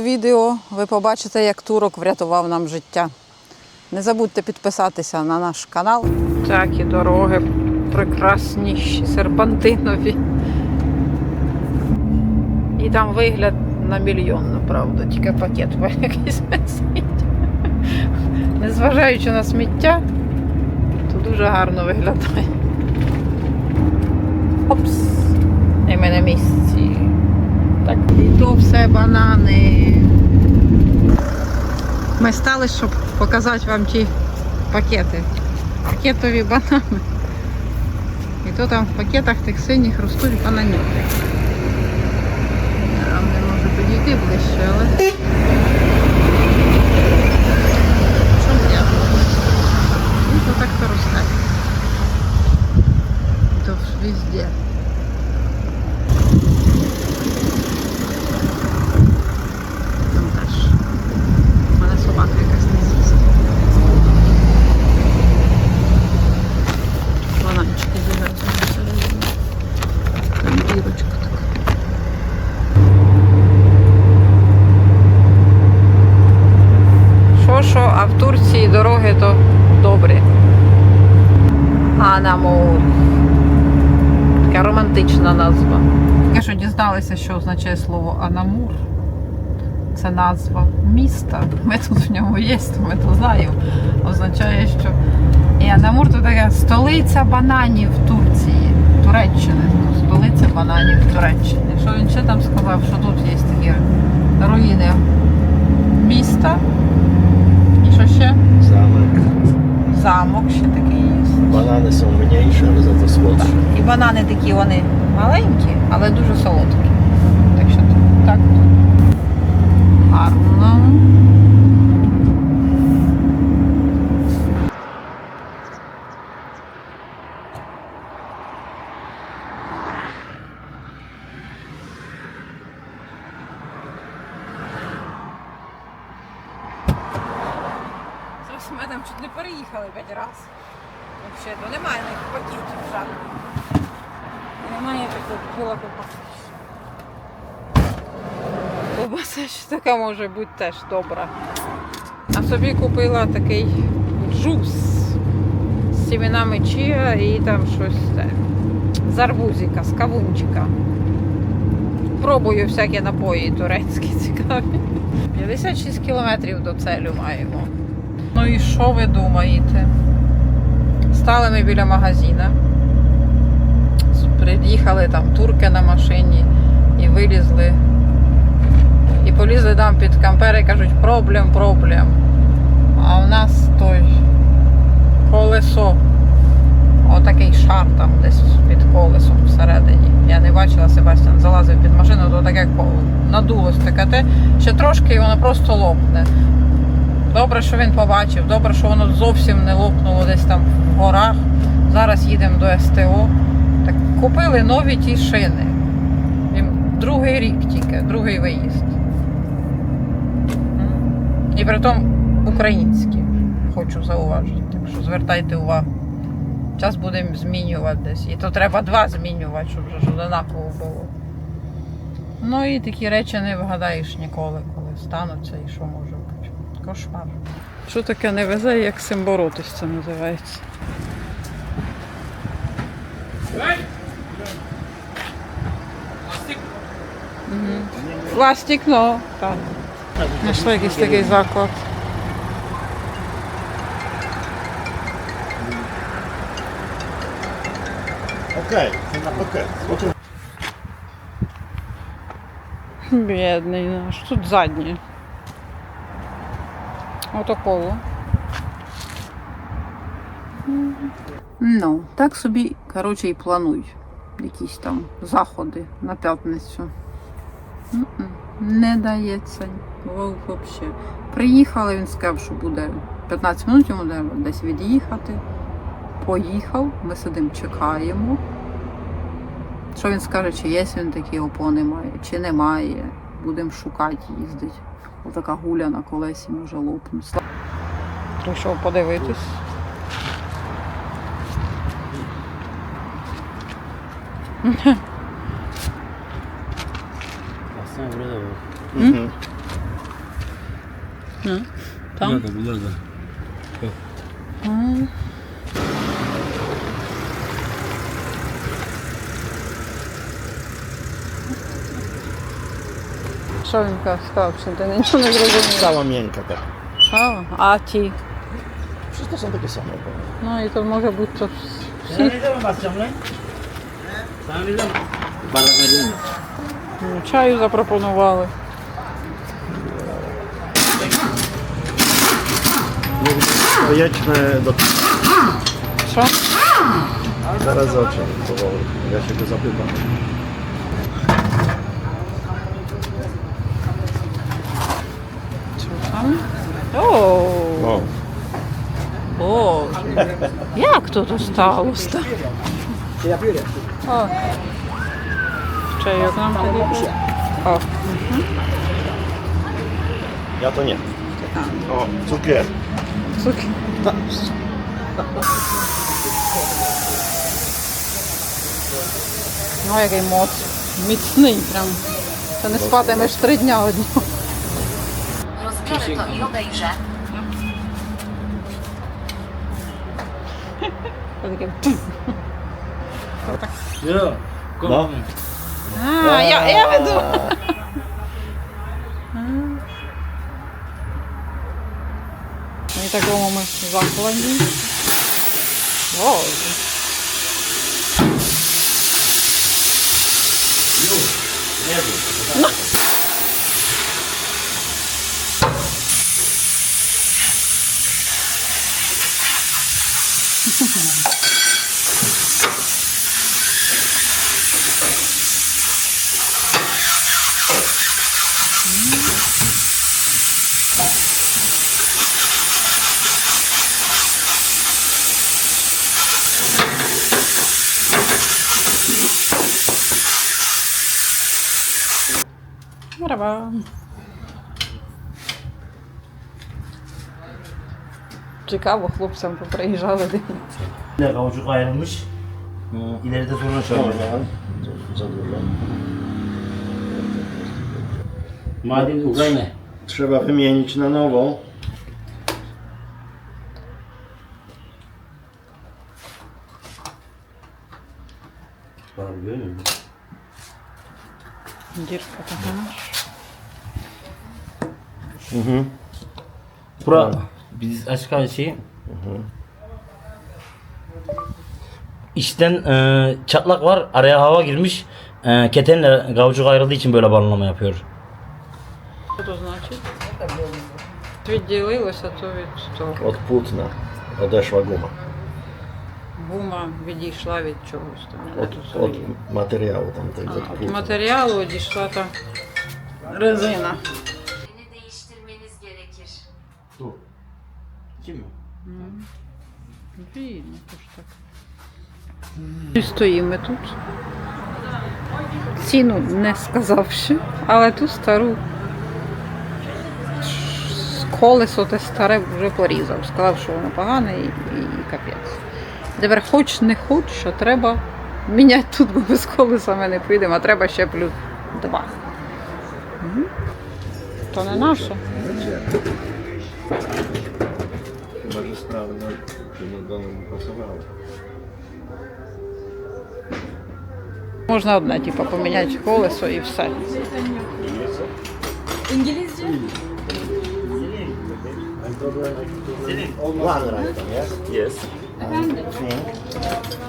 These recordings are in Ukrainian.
відео ви побачите, як турок врятував нам життя. Не забудьте підписатися на наш канал. Так, і дороги прекрасніші, серпантинові. І там вигляд на мільйон, направду, тільки пакет якийсь висить. Незважаючи на сміття, то дуже гарно виглядає. Опс! І ми на місці. Так, і то все банани. Ми стали, щоб показати вам ті пакети. Пакетові банани. І то там в пакетах тих синіх ростуть бананюки. Там не можу підійти ближче, але. Я? Ну, так то росте. То везде. Там теж. У мене собака якась не з'їсть. Бананчики з'їдають всередині. Там дірочка така. Що що, а в Турції дороги то добрі. Анамур. Така романтична назва. Тільки що дізналися, що означає слово Анамур. Це назва міста. Ми тут в ньому є, ми то знаємо. Означає, що і Анамур це така столиця бананів Турції, Туреччини. Столиця бананів Туреччини. Що він ще там сказав, що тут є такі руїни міста. І що ще? Zamek. Замок ще такий є. Są mniejsze, ale za to. І банани такі вони маленькі, але дуже солодкі. Так що так. Гарно. Зараз ми там чуть не переїхали п'ять разів. Взагалі, то немає ніяких пакетів жадних. Немає такого кіла ковбаси. Ковбаса ще така може бути теж добра. А собі купила такий джус з сімінами чия і там щось. З арбузика, з кавунчика. Пробую всякі напої турецькі цікаві. 56 кілометрів до целю маємо. Ну і що ви думаєте? Стали ми біля магазина. Приїхали там турки на машині і вилізли. І полізли там під кампер і кажуть, проблем, проблем. А в нас той колесо. Отакий шар там десь під колесом всередині. Я не бачила, Себастьян залазив під машину, то таке надулось таке те. Ще трошки і воно просто лопне. Добре, що він побачив, добре, що воно зовсім не лопнуло десь там в горах. Зараз їдемо до СТО. Так купили нові ті шини. Другий рік тільки, другий виїзд. І при тому українські, хочу зауважити. Так що звертайте увагу. Зараз будемо змінювати десь. І то треба два змінювати, щоб вже ж однаково було. Ну і такі речі не вгадаєш ніколи, коли стануться і що може бути. Кошмар. Що таке не везе, як з цим боротись, це називається. Мгм. Пластик, ну, так. Знайшли якийсь такий заклад. To na pakiet. Zobaczymy. Бідний наш. Тут задні. Отакого. Ну, так собі, коротше, і плануй. Якісь там заходи на п'ятницю. М-м, Не дається взагалі. Приїхали, він сказав, що буде 15 минут йому треба десь від'їхати. Поїхав, ми сидимо, чекаємо. Що він скаже, чи є він такі опони має, чи немає. Будемо шукати, їздити. Отака гуля на колесі може лопнути. Прийшов подивитись. burada var. Hı hı. Ну, Там? Надо, надо. М. Що він ка- сказав, що ти нічого не зрозумів? Cała miękka tak. А, а ті. Wszystko są takie same. Ну і то може бути то всі ну, чаю запропонували. Pojedźmy do... Що? Ja się go zapytam. Що там? О, Боже, як тут сталося? О. Чайок нам тоді. О, ja to nie. O, cukier. цукер. Ну, який моц. Міцний прям. Це не спатимеш три дня одні. Rozbiorę to i obejrzę. Таке. Ja, kom. No. А, я, я веду. Ну і такому ми закладі. sprawa. Ciekawo chłopcom poprejrzałem. Bir dakika o çocuk ayrılmış. Hı, Trzeba wymienić na nową. Dziurka. musun? Дірка така. Bura biz açık hava şeyi. İçten e, çatlak var. Araya hava girmiş. E, ketenle kavucuk ayrıldığı için böyle balonlama yapıyor. Що то значить? Відділилося, то від того. Od płótna odeszła guma. Гума відійшла від чогось там. я не Od, розумію. od materiału tamtego. А, Od Від płótna. матеріалу дійшла та резина. Mi? Видно, то ж так. І стоїмо тут. Ціну не сказав ще, але ту стару колесо те старе вже порізав. Сказав, що воно погане і, і капець. Тепер хоч не хоч, а треба міняти тут, бо без колеса ми не підемо, а треба ще плюс два. Мгм. То не наше. магістральна даному працювала. Можна одне, типу, поміняти колесо і все. One right, yes? Yes. Change.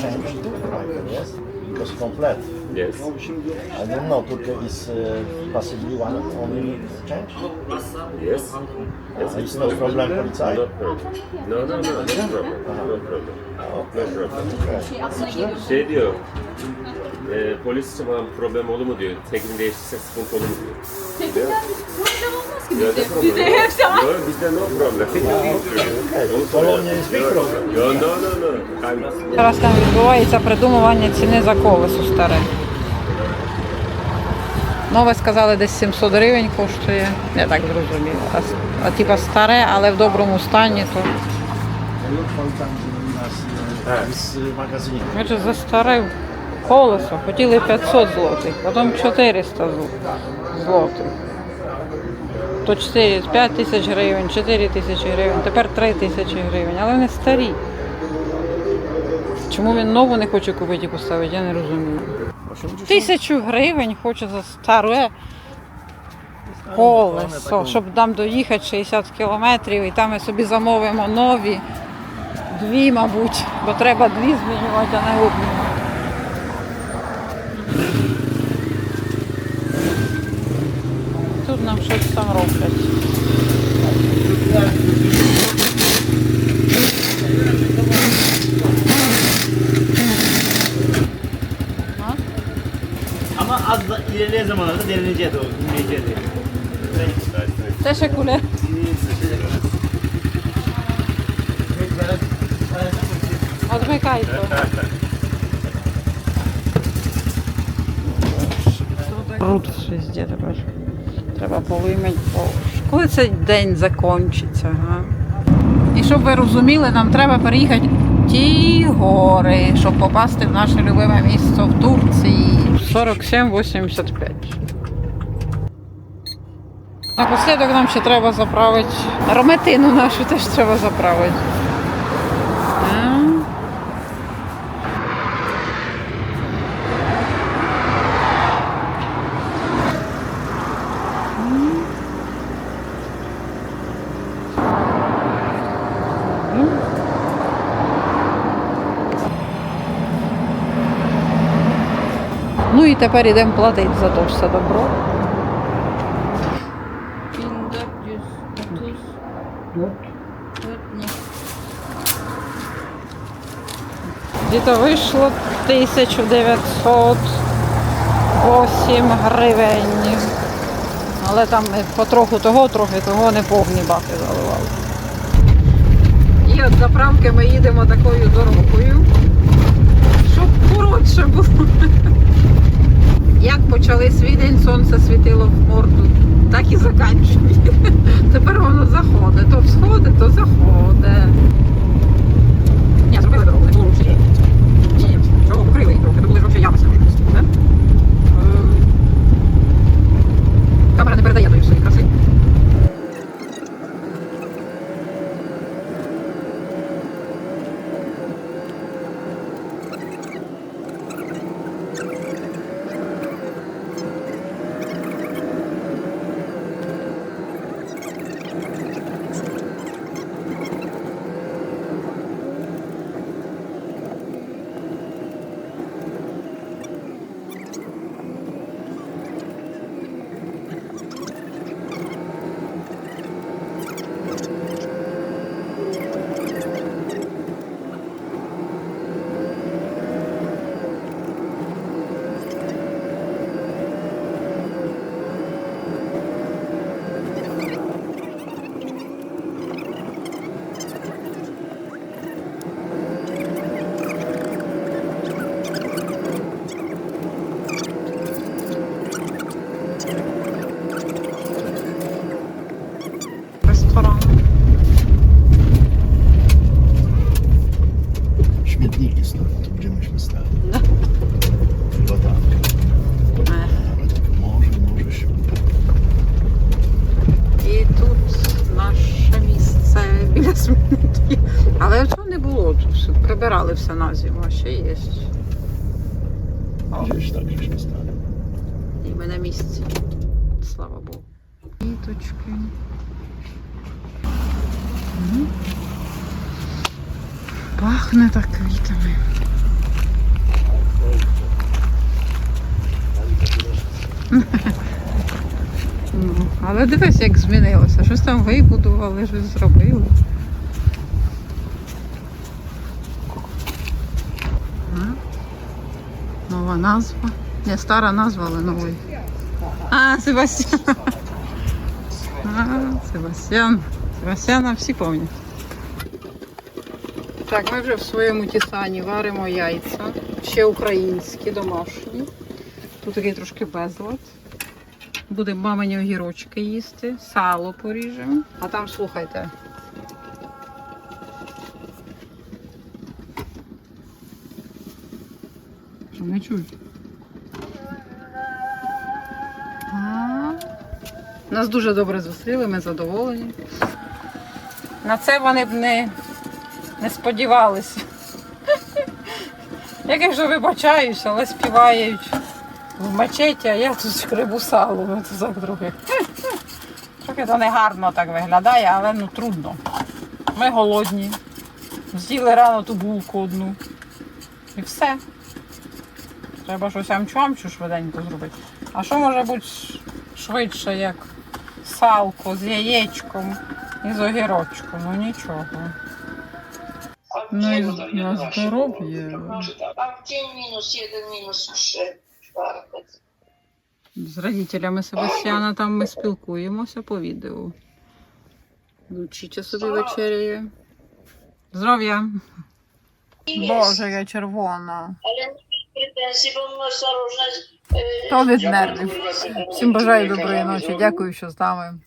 Change. Right, yes? Because complete. yes. I don't know, Turkey is uh, possibly one only change? Yes. Yes, It's no problem policaj? No problem. No, no, no, no problem. No problem. No problem. Okay. Şey diyor, e, polis için falan problem olur mu diyor. Tekin değiştirse sıkıntı olur mu diyor. Olmaz ki Зараз там відбувається придумування ціни за колесо старе. Нове сказали, десь 700 гривень коштує. Я так зрозумів. А, а типа старе, але в доброму стані, то Z magazynu. Короче, за старе колесо хотіли 500 злотих, потім 400 зл- злотих. То 4, 5 тисяч гривень, 4 тисячі гривень, тепер 3 тисячі гривень, але вони старі. Чому він нову не хоче купити і поставити, я не розумію. Тисячу гривень хоче за старе колесо, щоб нам доїхати 60 кілометрів, і там ми собі замовимо нові. Дві, мабуть, бо треба дві змінювати, а не одну. Тут нам щось там роблять. Ama az da ilerleyen zamanlarda derineceğe doğru, inmeyeceğe doğru. Teşekkürler. Odmykaj to. Бруд везде, бачиш. Треба повимити. Коли цей день закінчиться, га? І щоб ви розуміли, нам треба переїхати ті гори, щоб попасти в наше любиме місце в Турції. 47,85. Напослідок нам ще треба заправити. Рометину нашу теж треба заправити. Ну і тепер йдемо платити за то все добро. Діто вийшло 1908 гривень. Але там ми потроху того, трохи того не повні баки заливали. І от заправки ми їдемо такою дорогою, щоб коротше було. Як почали свій день, сонце світило в морду, так і закінчує. Тепер воно заходить. То всходить, то заходить. Ні, зробили дорогу, їх трохи, то були ямися. не? Е, Камера не передає тої всієї parang Пахне так квітами. Ну, але дивись, як змінилося. Щось там вибудували, щось зробили. Нова назва. Не стара назва, але новий. А, Себастьян. А, Себастьян. Себастьяна всі пам'ятають. Так, ми вже в своєму тісані варимо яйця. Ще українські, домашні. Тут такий трошки безлад. Будемо мамині огірочки їсти, сало поріжемо. А там слухайте. Що не чують? Нас дуже добре зустріли, ми задоволені. На це вони б не, не сподівалися. Я кажу, вибачаюсь, але співають в мечеті, а я тут шкребу сало. Ну, Це за друге. Трохи то не гарно так виглядає, але ну трудно. Ми голодні. З'їли рано ту булку одну. І все. Треба щось амчу-амчу швиденько зробити. А що може бути швидше, як салко з яєчком і з огірочком? Ну нічого. Ну і на здоров'я. А в мінус один, мінус три. З родителями Себастьяна там ми спілкуємося по відео. Лучича собі вечеряє. Здоров'я! Боже, я червона. Е, То від нервів. Всім бажаю доброї ночі. Дякую, що з нами.